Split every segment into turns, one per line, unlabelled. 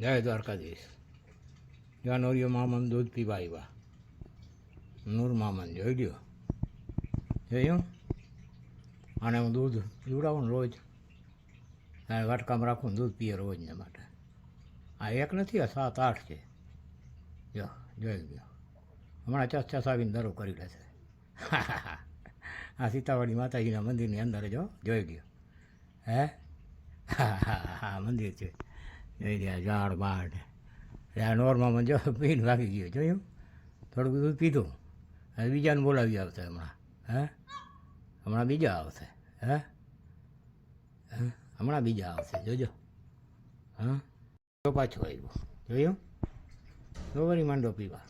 જય દ્વારકાધીશ. જાનોરિયો મામન દૂધ પીવા આવ્યા. નૂર મામન જોઈ લ્યો જોયું અને હું દૂધ પીવડાવું રોજ. અને વાટકામાં રાખું દૂધ પીએ રોજને માટે. આ એક નથી, આ સાત, આઠ છે. જો, જોઈ ગયો. હમણાં ચસ ચસ આવીને દરો કરી લેશે આ સીતાવાડી માતાજીના મંદિરની અંદર જો જોઈ ગયો. હે, હા હા હા, મંદિર છે. જોઈ રહ્યા ઝાડ બાડ આ નોરમાં જો પીને ભાગી ગયો, જોયું થોડુંક દૂધ પીધું. હવે બીજાને બોલાવી આવશે હમણાં. હે? હમણાં બીજા આવશે. હે? હમણાં બીજા આવશે. જોજો. હા? તો પાછું આવ્યું. જોયું? તો વળી માંડો પીવા.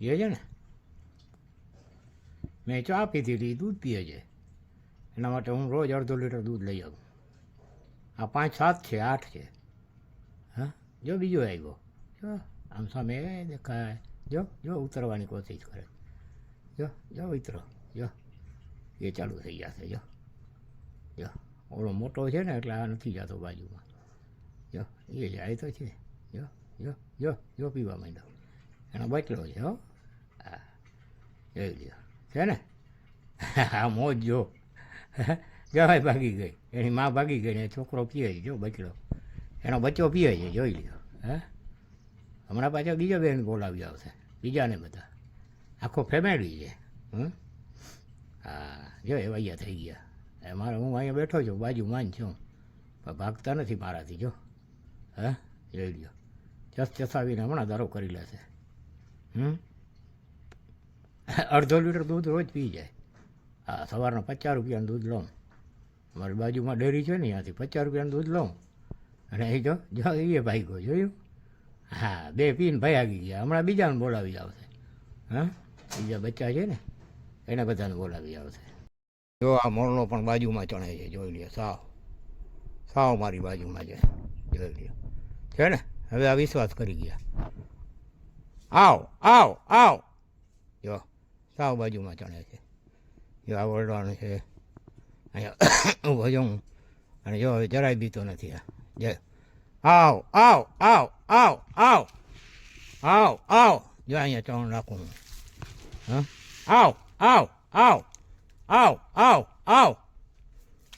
એ છે ને? મેં ચા પીધી હતી, દૂધ પીએ છે. એના માટે હું રોજ અડધો લીટર દૂધ લઈ આવું. આ પાંચ સાત છે, આઠ છે. હા? જો બીજો આવ્યો જો, આમ સામે દેખાય જો જો ઉતરવાની કોશિશ કરે. જો જો ઉતરો. જો. એ ચાલુ થઈ જશે, જો. જો. ઓળો મોટો છે ને, એટલે આ નથી જતો બાજુમાં. જો, એ જાય તો છે. જો જો જો જો પીવા માંડ્યો. એનો બચલો છે, હો. હા. જોઈ લ્યો. છે ને? હા મોજ જો. જવાય ભાગી ગઈ. એની માં ભાગી ગઈ ને છોકરો પીએ છે. જો બચડો એનો બચ્ચો પીએ છે. જોઈ લ્યો. હે? હમણાં પાછા બીજા બેન બોલાવી આવશે. બીજાને બધા. આખો ફેમિલી છે. હં હા, જો એ વૈયા થઈ ગયા. એ મારે હું અહીંયા બેઠો છું. બાજુમાં જ છું. પણ ભાગતા નથી મારાથી, જો. હે? જોઈ લ્યો. ચસ ચસાવીને હમણાં દારો કરી લેશે હમ? અડધો લીટર દૂધ રોજ પી જાય. હા, સવારના પચાસ રૂપિયાનું દૂધ લઉં. અમારી બાજુમાં ડેરી છે ને, ત્યાંથી પચાસ રૂપિયાનું દૂધ લઉં. અને એ જો જો એ ભાઈ ગયો જોયું? હા, બે પીને ભાઈ ગયા. હમણાં બીજાને બોલાવી આવશે. હા? બીજા બચ્ચા છે ને, એને બધાને બોલાવી આવશે. જો આ મોરલો પણ બાજુમાં ચણે છે, જોઈ લ્યો, સાવ. સાવ મારી બાજુમાં છે, જોઈ લ્યો. છે ને? હવે આ વિશ્વાસ કરી ગયા. આવ આવ આવ. જો, સાવ બાજુમાં ચણે છે. જો આ વરડાનું છે. અહીંયા ઊભો છું હું. અને જો હવે જરાય બીતો નથી આ જય આવ આવ આવ આવ આવ આવ આવ જો અહીંયા ચણ રાખું હું હા આવ આવ આવ આવ આવ આવ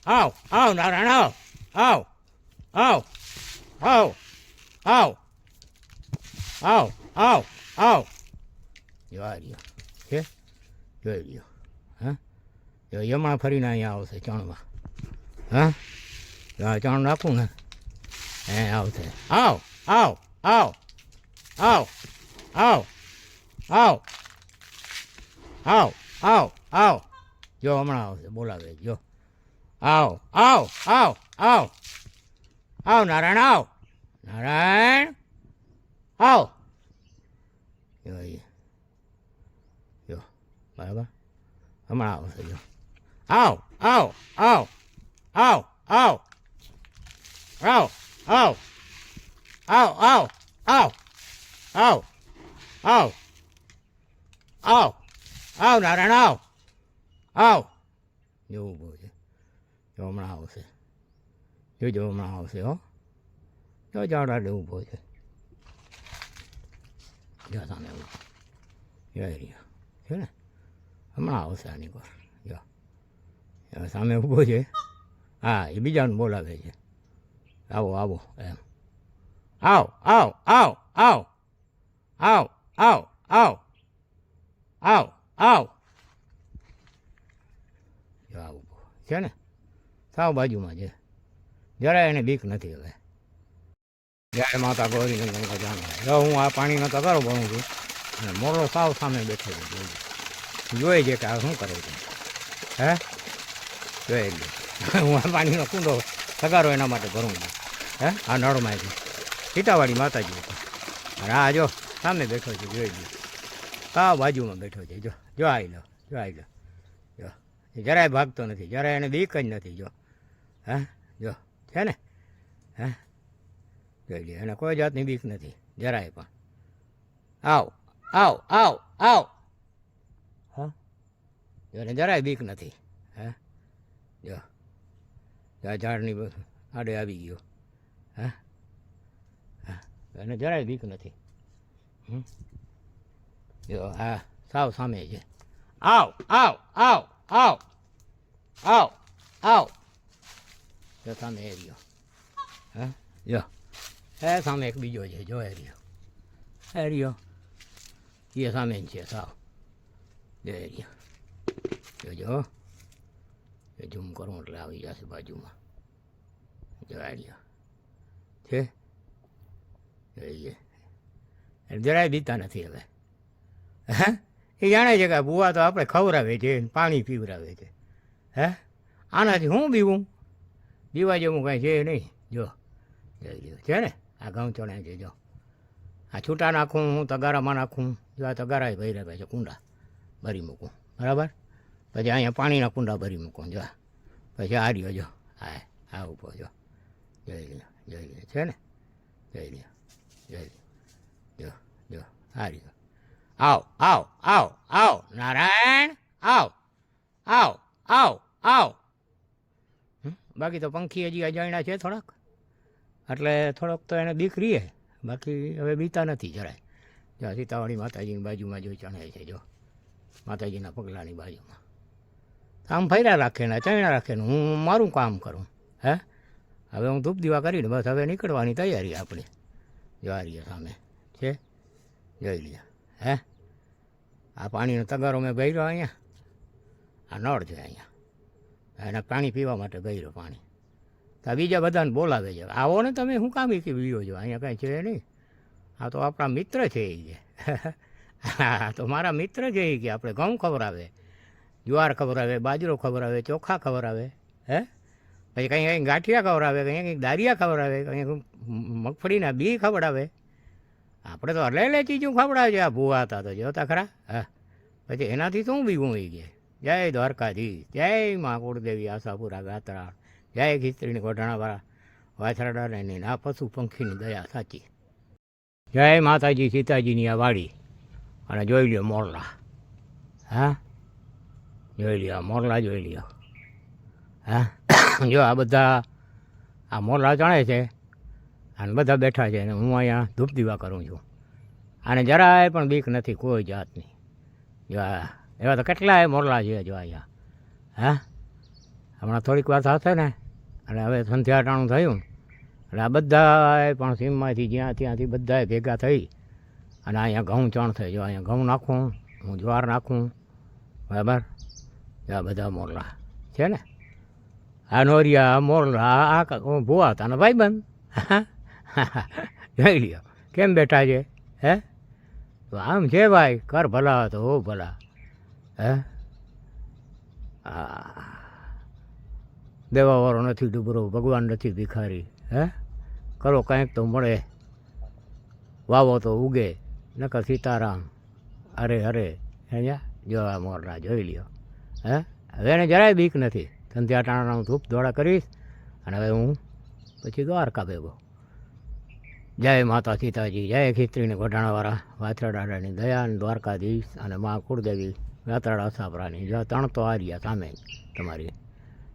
આવ આવ નારાયણ આવ આવ આવ આવ આવ આવ આવ આવ જો આ રહ્યો છે જોઈ લ્યો હા જો યમણા ફરીને અહીંયા આવશે ચણમાં હા જો આ ચણ રાખું ને એ આવશે આવ આવ આવ આવ આવ આવ આવ આવ આવ જો હમણાં આવશે બોલાવે જો આવ આવ આવ આવ આવ નારાયણ આવ નારાયણ આવ જો એ જો બરાબર હમણાં આવશે જો આવ આવ આવ આવ આવ આવ આવ આવ આવ આવ આવ આવ આવ નારાયણ આવ આવ જો ઊભો છે જો હમણાં આવશે જો જો હમણાં આવશે હો જો જાડા ઊભો છે જો સામે ઊભો જો એ રહ્યો છે ને હમણાં આવશે આની પર સામે ઊભો છે. હા, એ બીજાને બોલાવે છે. આવો આવો, એમ. આવ આવ આવ આવ. આવ આવ આવ. આવ આવ. છે ને? સાવ બાજુમાં છે. જરાય એને બીક નથી હવે. જય માતા ગૌરી ગંગા જાણે જો હું આ પાણીનો તગારો ભણું છું. અને મોરલો સાવ સામે બેઠેલો જોઈ છે કે આ શું કરે છે? હે? જોઈ લે હું આ પાણીનો કુંડો સગારો એના માટે ભરું હે? આ નળમાંથી સીતાવાડી માતાજી અને આ જો સામે બેઠો છે, જોઈ લો આ બાજુમાં બેઠો છે. જો જો આવી લો, જો આવી લો. જો. એ જરાય ભાગતો નથી. જરાય એને બીક જ નથી, જો. હે? જો. છે ને? હે? જોઈ લે એને કોઈ જાતની બીક નથી. જરાય પણ. આવ આવ આવ આવ. હા? એને જરાય બીક નથી. હે? જો. આ ઝાડની આડે આવી ગયો. હા? હા. એને જરાય બીક નથી? જો હા સાવ સામે છે. આવ આવ આવ આવ. આવ આવ. જો, સામે એ રહ્યો. હા? જો. એ સામે એક બીજો છે. જો, એ રહ્યો. એ રહ્યો. એ સામે છે, સાવ. જો, એ રહ્યો. જોજો એ ઝૂમ કરું એટલે આવી જશે બાજુમાં. જો આ છે? જોઈએ જરાય બીતા નથી હવે. હે? એ જાણે છે કે બુવા તો આપણે ખવડાવે છે, પાણી પીવડાવે છે. હે? આનાથી હું બીવું? બીવા જેવું કાંઈ છે નહીં. જો. જોઈ લ્યો છે ને? આ ઘઉં ચણે છે, જો. આ છૂટા નાખું, હું તગારામાં નાખું. જો આ તગારા ભરી રહ્યા છે કુંડા. ભરી મૂકું. બરાબર? પછી અહીંયા પાણીના કુંડા ભરી મૂકું, જો પછી આ જો. હા આ ઊભો, જો. જોઈ લ્યો જોઈ લ્યો, છે ને? જોઈ લ્યો જોઈ લ્યો. જો જો, આ રહ્યો. આવ આવ આવ આવ, નારાયણ, આવ આવ આવ આવ? બાકી તો પંખી હજી અજાણ્યા છે થોડાક. એટલે થોડોક તો એને બીક રહીએ બાકી હવે બીતા નથી જરાય. જો સીતાવાળી માતાજીની બાજુમાં જો ચણે છે, જો. માતાજીના પગલાની બાજુમાં. આમ ફર્યા રાખે ને, ચણ્યા રાખે ને, હું મારું કામ કરું, હે? હવે હું ધૂપ દીવા કરીને બસ હવે નીકળવાની તૈયારી આપણી. જો આ રહીએ સામે, છે? જોઈ લઈએ હે? આ પાણીનો તગારો મેં ભર્યો અહીંયા. આ નળ છે અહીંયા. એને પાણી પીવા માટે ગયેલો પાણી. તો આ બીજા બધાને બોલાવે છે. આવો ને તમે શું કામ કે બીજો છો? અહીંયા કાંઈ છે નહીં. આ તો આપણા મિત્ર છે એ કે હા તો મારા મિત્ર છે એ કે આપણે ઘઉં ખવડાવે. જુવાર ખવડાવે બાજરો ખવડાવે ચોખા ખવડાવે હે? પછી કંઈ કંઈ ગાંઠિયા ખવડાવે કંઈ કંઈક દારિયા ખવડાવે કંઈ મગફળીના બી ખવડાવે આપણે તો અલે લે ચીજું ખવડાવે છે આ ભૂવા હતા તો જોતા ખરા, હા. પછી એનાથી શું બીવું એ કે જય દ્વારકાધીશ, જય મા કુળદેવી આશાપુરા ગાત્રા જય ખીચડીની ગોઢાણાવાળા વાછરાડા ને આ પશુ પંખીની દયા સાચી. જય માતાજી સીતાજીની આ વાડી, અને જોઈ લ્યો મોરલા, હા. જોઈ લ્યો મોરલા જોઈ લ્યો. હા? જો આ બધા, આ મોરલા ચણે છે, અને બધા બેઠા છે, અને હું અહીંયા ધૂપ દીવા કરું છું. આને જરાય પણ બીક નથી, કોઈ જાતની. જો એવા તો કેટલાય મોરલા છે જો અહીંયા. હા? હમણાં થોડીક વાર થશે ને, અને હવે સંધ્યાટાણું થયું એટલે આ બધાએ પણ સીમમાંથી જ્યાં ત્યાંથી બધાએ ભેગા થઈ, અને અહીંયા ઘઉં ચણ થઈ જો અહીંયા ઘઉં નાખું, હું જ્વાર નાખું, બરાબર? આ બધા મોરલા. છે ને? આ નોરિયા મોરલા, આ ભૂવા હતા ને ભાઈબંધ. જોઈ લ્યો, કેમ બેઠા છે? હે? તો આમ છે ભાઈ, કર ભલા તો હો ભલા. હે? હા દેવાવાળો નથી ડુબરો, ભગવાન નથી ભિખારી. હે? કરો કાંઈક તો મળે. વાવો તો ઉગે, નકર સીતારામ. અરે અરે અહીંયા જોવા મોરના જોઈ લ્યો. હે? હવે એને જરાય બીક નથી. સંધ્યા હું ધૂપ દોડા કરીશ અને હવે હું પછી દ્વારકા ભેગો. જય માતા સીતાજી, જય ખીચડીને ગોઢાણાવાળા, વાછરા દાદાની દયા અને દ્વારકાધીશ અને મા કુળદેવી વાતરાડા સાપરાની જો ત્રણ તો આ રહ્યા સામે તમારી.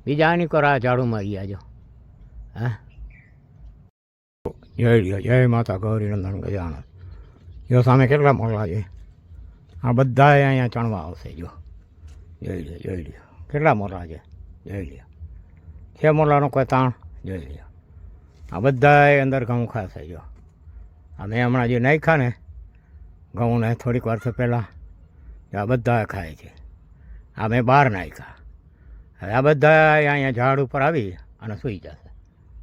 બીજા આની કર, આ ઝાડુમાં રહ્યા જો. હા? જય લ્યો જય માતા ગૌરી નંદન ગજાનન. જો સામે કેટલા મોકલા છે? આ બધા અહીંયા ચણવા આવશે જો. જોઈ લ્યો જોઈ લ્યો કેટલા મોરલા છે? જોઈ લ્યો છે મોરલાનો કોઈ તાણ? જોઈ લ્યો આ બધાએ અંદર ઘઉં ખાશે જો અમે હમણાં જે નાખ્યા ને ઘઉંને થોડીક વાર તો પહેલાં આ બધા ખાય છે. આ મેં બહાર નાખ્યા. હવે આ બધા અહીંયા ઝાડ ઉપર આવી અને સૂઈ જશે.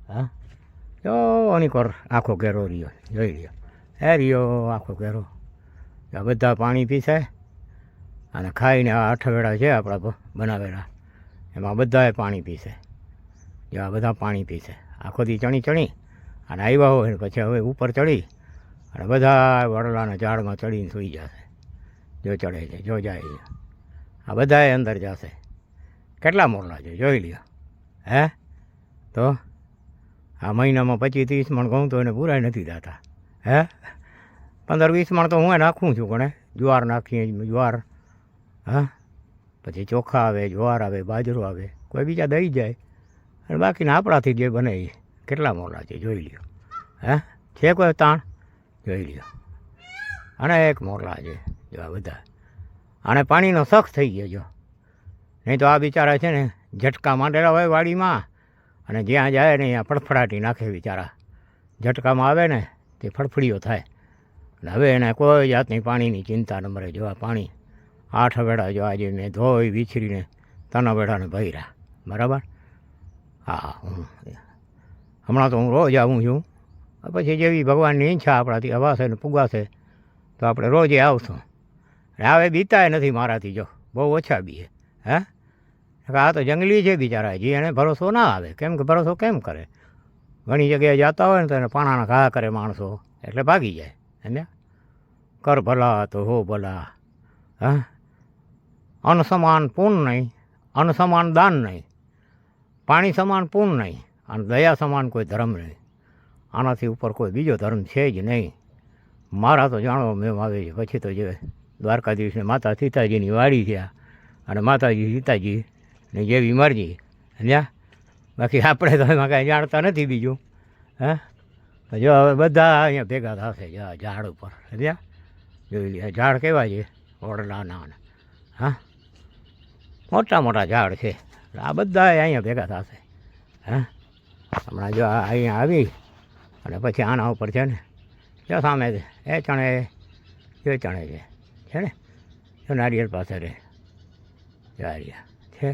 હા? જો આની કોર આખો ઘેરો રહ્યો. જોઈ રહ્યો હે રહ્યો આખો ઘેરો. આ બધા પાણી પીશે. અને ખાઈને આ અઠવેડા છે આપણા બનાવેલા. એમાં બધાએ પાણી પીશે. જેવા બધા પાણી પીશે. આખો દી ચણી ચણી અને આવ્યા હોય ને પછી હવે ઉપર ચડી અને બધા વડલાના ઝાડમાં ચડીને સૂઈ જશે. જો ચડે છે, જો જાય છે. આ બધાએ અંદર જશે. કેટલા મોરલા છે, જોઈ લ્યો. હે? તો આ મહિનામાં પચીસ ત્રીસ મણ ઘઉં તો એને પૂરાય નથી થતા હે? પંદર વીસ મણ તો હું એ નાખું છું, પણ જુવાર નાખીએ, જ્વાર હા? પછી ચોખા આવે, જુવાર આવે, બાજરો આવે, કોઈ બીજા દઈ જાય. અને બાકીના આપણાથી જે બને એ કેટલા મોરલા છે, જોઈ લ્યો. હે? છે કોઈ તાણ? જોઈ લ્યો. અને એક મોરલા છે, જો આ બધા. આને પાણીનો શખ થઈ ગયો જો. નહીં તો આ બિચારા છે ને ઝટકા માંડેલા હોય વાડીમાં. અને જ્યાં જાય ને ત્યાં ફડફડાટી નાખે બિચારા. ઝટકામાં આવે ને તે ફડફડીઓ થાય. અને હવે એને કોઈ જાતની પાણીની ચિંતા ન મરે. જો આ પાણી આઠ વેળા જો આજે મેં ધોઈ વિછરીને તના વેળાને ભર્યા. બરાબર? હા, હું. હમણાં તો હું રોજ આવું છું. પછી જેવી ભગવાનની ઈચ્છા આપણાથી અવાશે ને પુગાશે તો આપણે રોજે આવશું. હવે બીતાય નથી મારાથી જો. બહુ ઓછા બીએ. હે? આ તો જંગલી છે બિચારા હજી એને ભરોસો ના આવે. કેમ કે ભરોસો કેમ કરે? ઘણી જગ્યાએ જતા હોય ને તો એને પાણાના ઘા કરે માણસો. એટલે ભાગી જાય. સમજ્યા? કર ભલા તો હો ભલા. હા? અન સમાન પૂન નહીં અન્ન સમાન દાન નહીં, પાણી સમાન પૂન નહીં, અને દયા સમાન કોઈ ધર્મ નહીં. આનાથી ઉપર કોઈ બીજો ધર્મ છે જ નહીં. મારા તો જાણો, મેં આવે છે પછી તો જે દ્વારકાધીશને માતા સીતાજીની વાડી છે અને માતાજી સીતાજી ને જેવી મરજી. સમજ્યા બાકી આપણે તો એમાં કાંઈ જાણતા નથી બીજું, હે? જો હવે બધા અહીંયા ભેગા થશે ઝાડ ઉપર. સમજ્યા જોઈ લે ઝાડ કેવા છે? ઓરડાના હા? મોટા મોટા ઝાડ છે. આ બધા અહીંયા ભેગા થશે. હા? હમણાં જો અહીંયા આવી અને પછી આના ઉપર છે ને, જો સામે છે. એ ચણે એ ચણે છે. છે ને? જો નારિયેળ પાસે રે જો છે?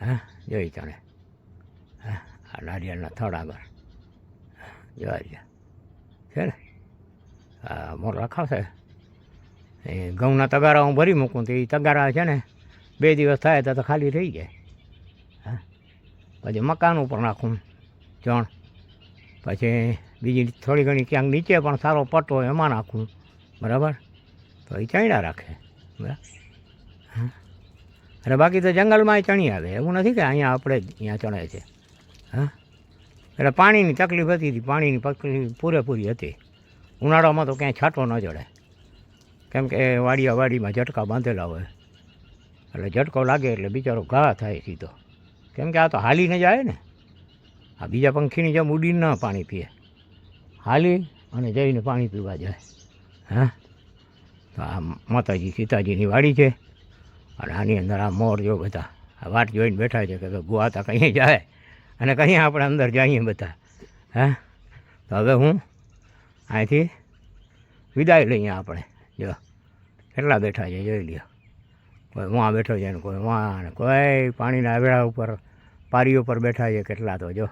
હા? જોઈ ચણે. હા? આ નારિયેળના થડ આગળ. જો આર્યા છે ને? મોર રખાશે. એ ઘઉંના તગારા હું ભરી મૂકું તો એ તગારા છે ને બે દિવસ થાય તો ખાલી થઈ જાય. હા. પછી મકાન ઉપર નાખું ચણ પછી બીજી થોડી ઘણી ક્યાંક નીચે પણ સારો પટ્ટો હોય એમાં નાખું, બરાબર? તો એ ચણ્યા રાખે, બરાબર? અને બાકી તો જંગલમાં ચણી આવે એવું નથી કે અહીંયા આપણે જ અહીંયા ચણે છે. હા. એટલે પાણીની તકલીફ હતી હતી પાણીની તકલીફ પૂરેપૂરી હતી. ઉનાળામાં તો ક્યાંય છાંટો ન ચડે. કેમ કે વાડિયા વાડીમાં ઝટકા બાંધેલા હોય. એટલે ઝટકો લાગે એટલે બિચારો ઘા થાય સીધો. કેમ કે આ તો હાલીને જાય ને. આ બીજા પંખીની જેમ ઉડીને ન પાણી પીએ. હાલી અને જઈને પાણી પીવા જાય. હા? તો આ માતાજી સીતાજીની વાડી છે. અને આની અંદર આ મોર જો બધા. આ વાટ જોઈને બેઠા છે કે ગુવાતા કંઈ જાય. અને કંઈ આપણે અંદર જઈએ બધા. હા? તો હવે હું અહીંથી વિદાય લઈએ આપણે. જો. કેટલા બેઠા છે જોઈ લ્યો. કોઈ વાં બેઠો છે ને કોઈ વાં ને કોઈ પાણીના વેળા ઉપર પારી ઉપર બેઠા છે કેટલા તો જો.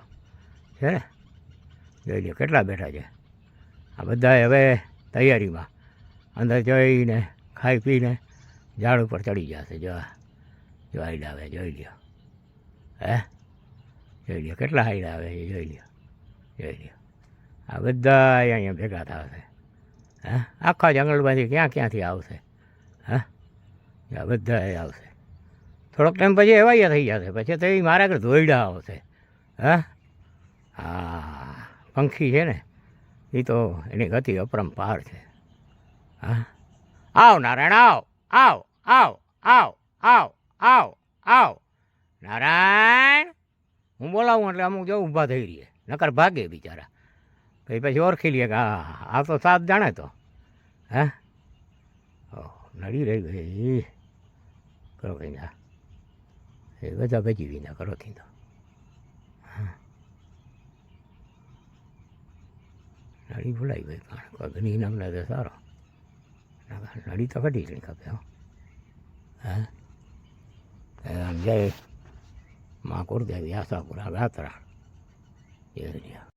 છે ને? જોઈ લો કેટલા બેઠા છે. આ બધા હવે તૈયારીમાં. અંદર જઈને ખાઈ પીને ઝાડ ઉપર ચડી જશે જો જોઈ આવે, જોઈ લ્યો. હે? જોઈ લ્યો કેટલા હાઈડ આવે છે, જોઈ લ્યો. જોઈ લ્યો. આ બધા અહીંયા ભેગા થશે હે? આખા જંગલમાંથી ક્યાં ક્યાંથી આવશે? હે? બધા એ આવશે. થોડોક ટાઈમ પછી એવાયા થઈ જશે. પછી તો એ મારા આગળ દોયડા આવશે. હે? હા, પંખી છે ને એ તો એની ગતિ અપરંપાર છે. હા? આવ નારાયણ, આવ આવ આવ આવ આવ આવ આવ. નારાયણ, હું બોલાવું એટલે અમુક જો ઊભા થઈ રહીએ. નકર ભાગે બિચારા. પછી પછી ઓળખી લઈએ કે હા આ તો સાત જાણે તો. હે? નડી રહી ગઈ. કરો કંઈ ના એ બધા ભજી વિના કરો થી તો હા. નડી ભૂલાઈ ગઈ કોઈ ઘણી નામને તો સારો નડી તો કઢી જ ખપે હો જય માં કુળદેવી આશાપુરા ગાત્રા એ રહ્યા